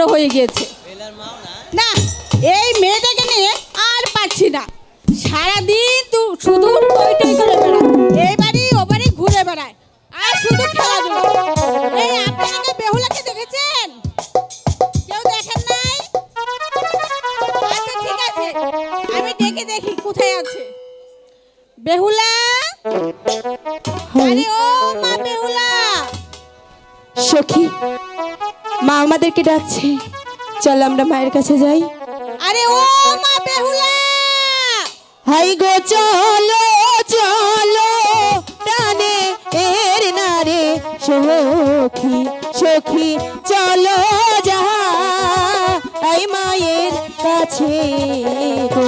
বড় হয়ে গিয়েছে। না? এই মেয়েটাকে নিয়ে আর পাচ্ছি না। সারাদিন তু শুধু টই টই করে বেড়ায়। এই বাড়ি ও বাড়ি ঘুরে বেড়ায়। আর শুধু খেলাধুলা। এই আপনাকে বেহুলাকে দেখেছেন? কেউ দেখেন নাই? আচ্ছা ঠিক আছে। আমি ডেকে দেখি কোথায় আছে। বেহুলা? আরে ও মা বেহুলা। সখী মা আমাদেরকে ডাকছে। চল আমরা মায়ের কাছে যাই। আরে ও মা বেহুলা! হাই গো চলো চলো টানে এর নারে সখী সখী চলো যা। মায়ের কাছে গো।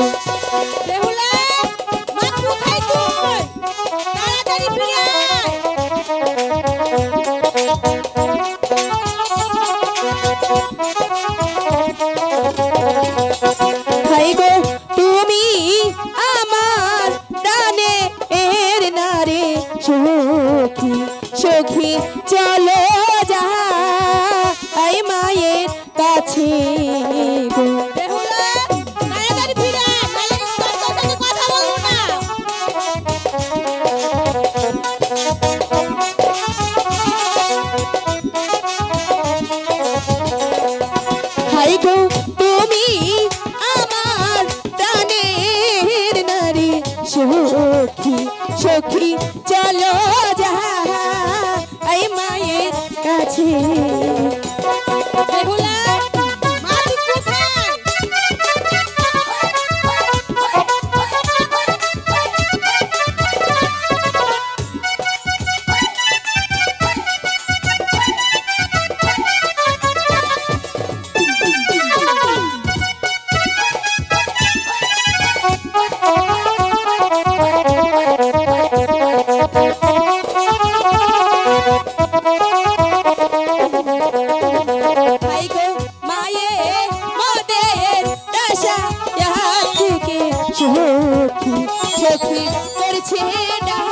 সখী সখী করছে ডাকা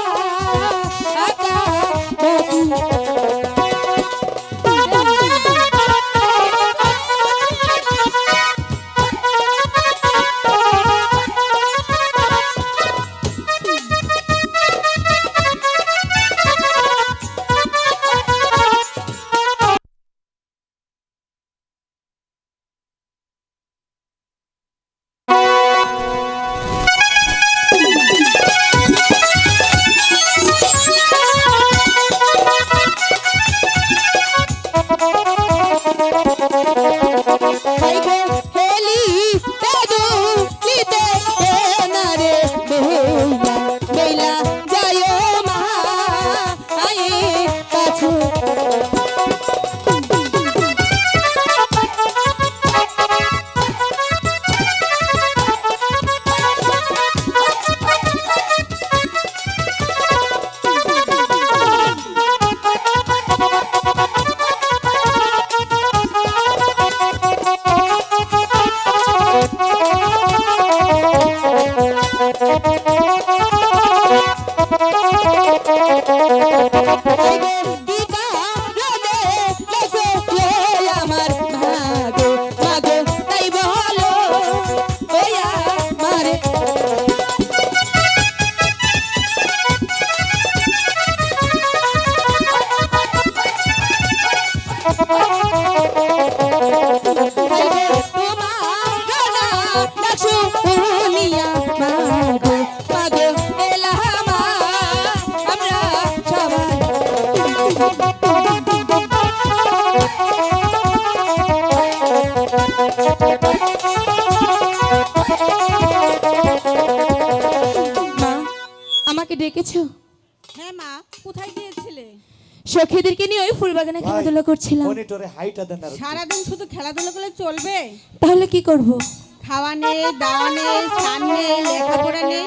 আমাকে ডেকেছো? হ্যাঁ মা কোথায় গিয়েছিলে? সখীদেরকে নিয়ে ওই ফুলবাগানে খেলাধুলা করছিলাম। মনিটরে হাইটা দেন আর সারাদিন শুধু খেলাধুলা করলে চলবে? তাহলে কি করব? খাওয়া নেই দাওয়া নেই স্নান নেই লেখাপড়া নেই।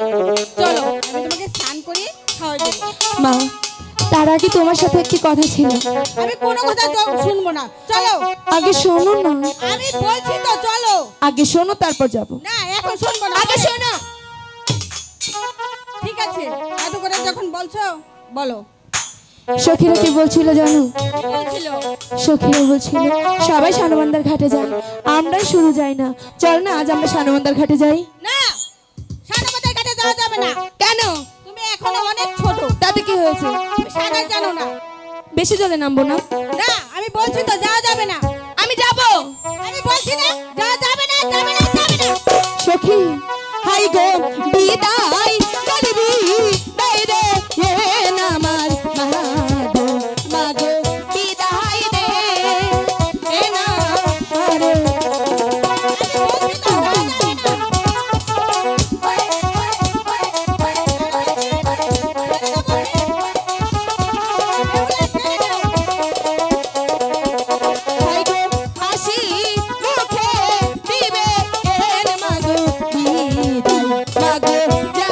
চলো আমি তোমাকে স্নান করি খাওয়া দেবো। মা তার আগে তোমার সাথে একটি কথা ছিল। আমি কোনো কথা তো শুনব না। চলো। আগে শোনো না। আমি বলছি তো চলো। আগে শোনো তারপর যাব। না এখন শুনব না। আগে শোনো। আছে এত করে যখন বলছো বলো। সখীরা কি বলছিল জানো? সখীরা বলছিল সবাই সানবান্দার ঘাটে যায় আমরাই শুরু যাই না। চল না আজ আমরা সানবান্দার ঘাটে যাই। না সাদাবাদের কাছে যাওয়া যাবে না। কেন? তুমি এখনও অনেক ছোট। তাতে কি হয়েছে? তুমি সাঁতার জানো না। বেশি জলে নামবো না? না আমি বলছি তো যাওয়া যাবে না। আমি যাব। আমি বলছি না যাওয়া যাবে না যাবে না যাবে না। সখী। হাই গো বিদায়। yeah.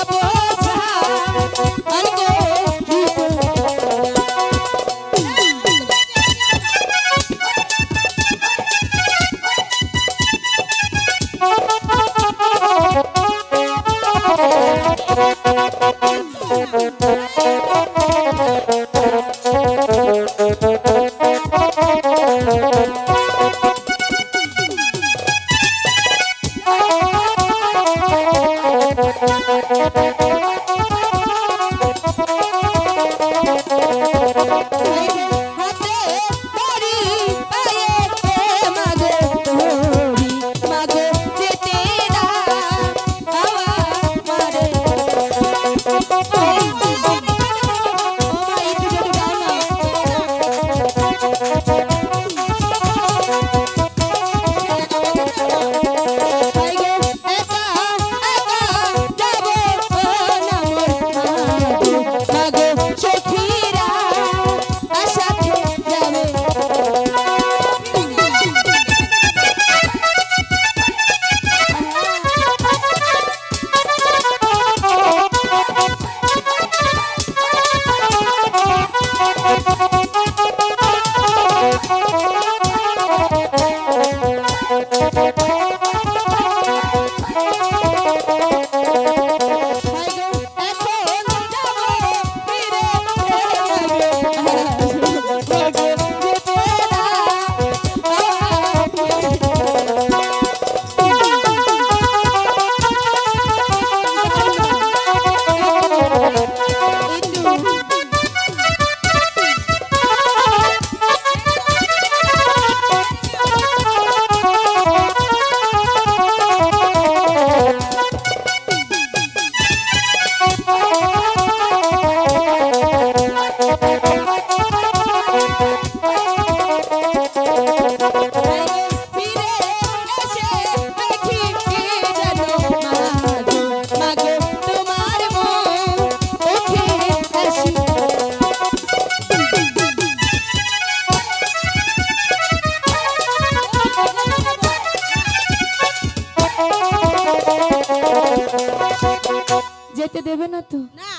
যেতে দেবে না তো? না।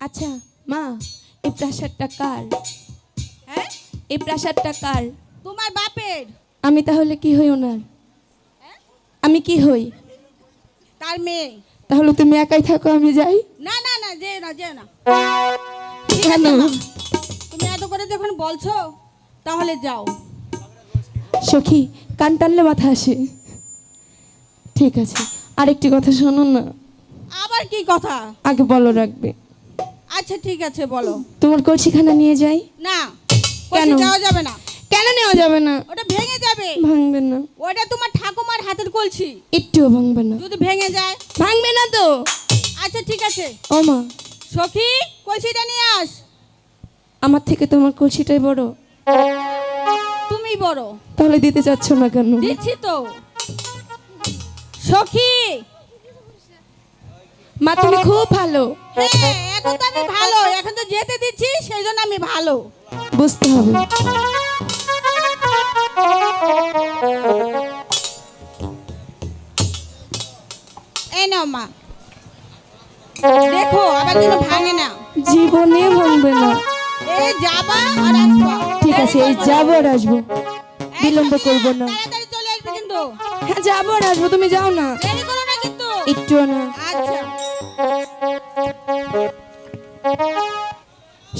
আচ্ছা মা এই প্রাসাদটা কার? হ্যাঁ? এই প্রাসাদটা কার? তোমার বাপের। আমি তাহলে কি হই ওনার? আমি কি হই? তার মেয়ে। তাহলে তুমি একাই থাকো আমি যাই? না না না যে না যে না। কেন? তুমি এত করে যখন বলছো তাহলে যাও। সখী কান টানলে মাথা আসে। ঠিক আছে আরেকটি কথা শোনো না। আবার কি কথা? আগে বলো রাখবে। আচ্ছা ঠিক আছে বলো। তোমার কলসিখানা নিয়ে যাই? না কেন? যাওয়া যাবে না। কেন নেওয়া যাবে না? ওটা ভেঙে যাবে। ভাঙবে না। ওটা তোমার ঠাকুমার হাতের কলসি। একটুও ভাঙবে না। যদি ভেঙে যায়। ভাঙবে না তো? আচ্ছা ঠিক আছে। ও মা। সখী কলসিটা নিয়ে আস। আমার থেকে তোমার কলসিটাই বড়? তুমি বড়। তাহলে দিতে চাচ্ছ না কেন? দিচ্ছি তো। সখী মা তুমি খুব ভালো। হ্যাঁ এখন তো আমি ভালো। এখন তো যেতে দিচ্ছি সেই জন্য আমি ভালো। বুঝতে হবে। এই নাও মা। দেখো আবার যেন ভাঙে না। জীবনে ভাঙবে না। এই যাবা আর আসবা। ঠিক আছে এই যাব আর আসব। বিলম্ব করব না। তাড়াতাড়ি চলে আসবে কিন্তু। হ্যাঁ যাব আর আসব তুমি যাও না। দেরি করো না কিন্তু। একটুও না। আচ্ছা।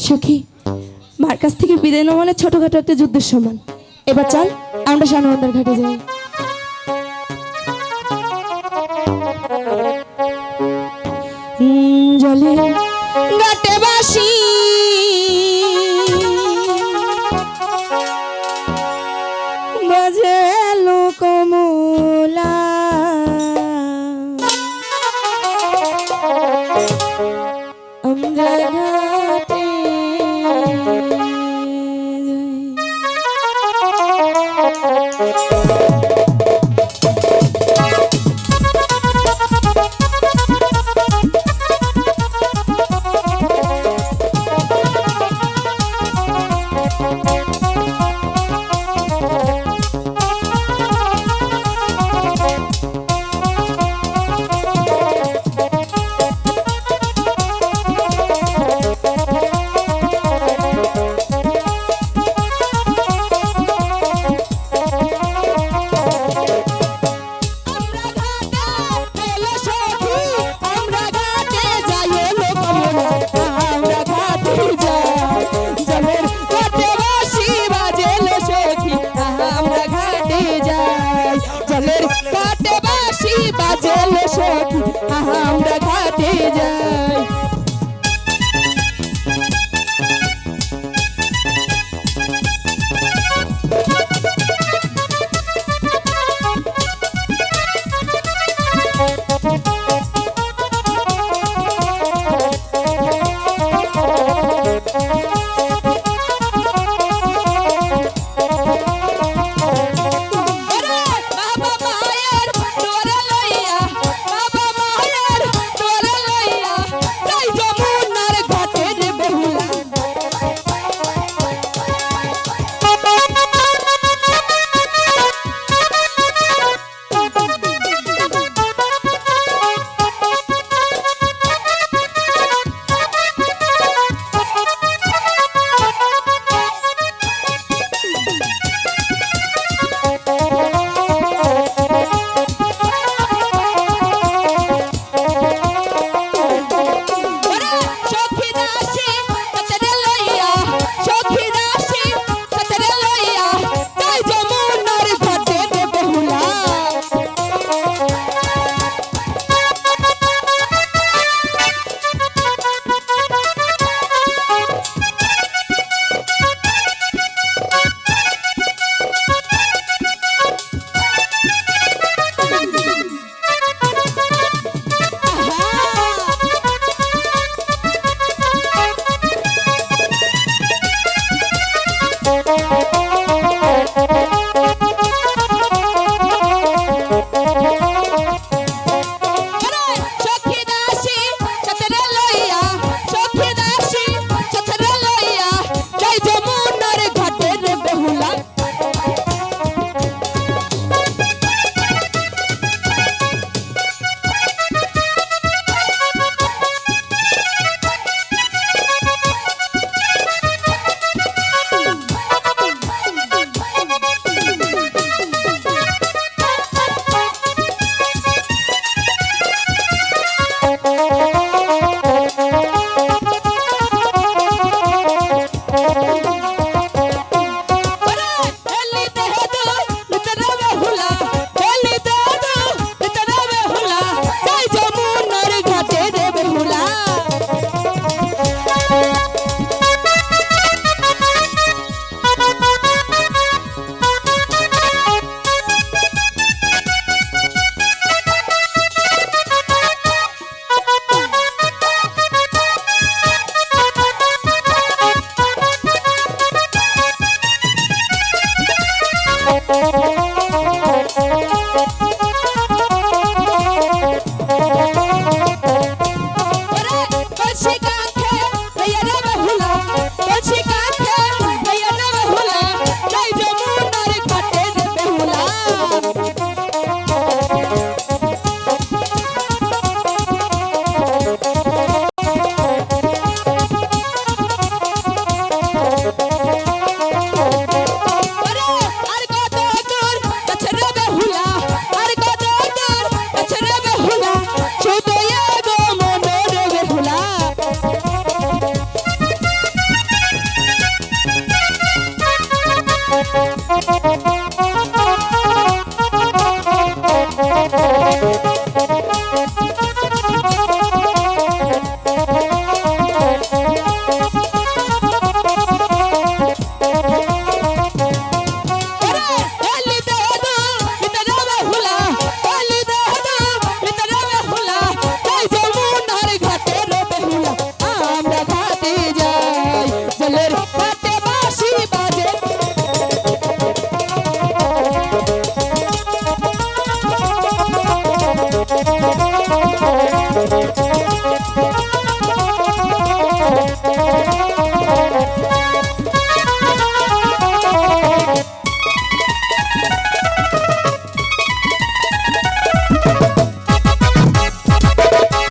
সখী, মার কাছ থেকে বিদায় নেওয়া মানে ছোটখাটো একটা যুদ্ধের সমান। এবার চল, আমরা সানবন্দার ঘাটে যাই। জলে ঘাটে বাসি। বাজে লোকমূলা।